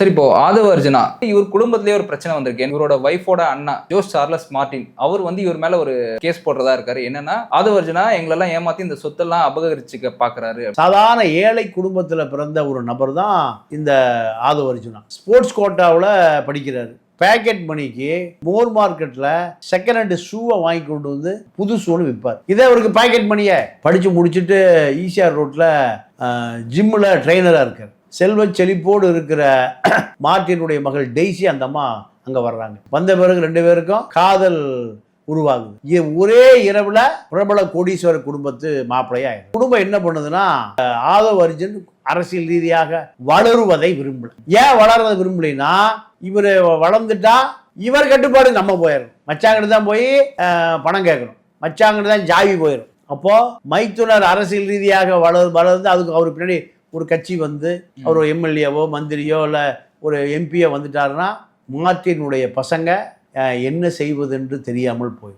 சரி இப்போ ஆதவ அர்ஜுனா இவர் குடும்பத்திலேயே ஒரு பிரச்சனை வந்திருக்கு. இவரோட ஒய்ஃபோட அண்ணா ஜோஸ் சார்லஸ் மார்டின் அவர் வந்து இவர் மேல ஒரு கேஸ் போடுறதா இருக்காரு. என்னன்னா ஆதவ அர்ஜுனா எங்களெல்லாம் ஏமாத்தி இந்த சொத்தெல்லாம் அபகரிச்சுக்க பாக்குறாரு. சாதாரண ஏழை குடும்பத்தில் பிறந்த ஒரு நபர் தான் இந்த ஆதவ அர்ஜுனா. ஸ்போர்ட்ஸ் கோட்டாவில் படிக்கிறாரு. பேக்கெட் மணிக்கு மோர் மார்க்கெட்டில் செகண்ட் ஹேண்டு ஷூவை வாங்கி கொண்டு வந்து புது ஷூன்னு விற்பார் இதே அவருக்கு பேக்கெட் மணியை படித்து முடிச்சுட்டு ஈசிஆர் ரோட்டில் ஜிம்மில் ட்ரெயினராக இருக்கார். செல்வ செழிப்போடு இருக்கிற மார்ட்டினுடைய மகள் டெய்ஸி அந்த அம்மா அங்கே வர்றாங்க. வந்த பிறகு ரெண்டு பேருக்கும் காதல் உருவாகுது. ஒரே இரவுல பிரபல கோடீஸ்வர குடும்பத்து மாப்பிள்ளையா குடும்பம் என்ன பண்ணுதுன்னா அஹ், ஆதவ் அர்ஜுன் அரசியல் ரீதியாக வளருவதை விரும்பல. ஏன் வளர்றதை விரும்பலைன்னா இவர் வளர்ந்துட்டா இவர் கட்டுப்பாடு நம்ம போயிடும் மச்சாங்கிட்ட தான் போய் பணம் கேட்கணும். மச்சாங்கிட்ட தான் ஜாவி போயிடும் அப்போ மைத்துனர் அரசியல் ரீதியாக வளர் வளர்ந்து அதுக்கு அவர் பின்னாடி ஒரு கட்சி வந்து அவர் ஒரு எம்எல்ஏவோ மந்திரியோ இல்லை ஒரு எம்பியோ வந்துட்டாருன்னா மார்ட்டினுடைய பசங்க என்ன செய்வதென்று தெரியாமல் போய்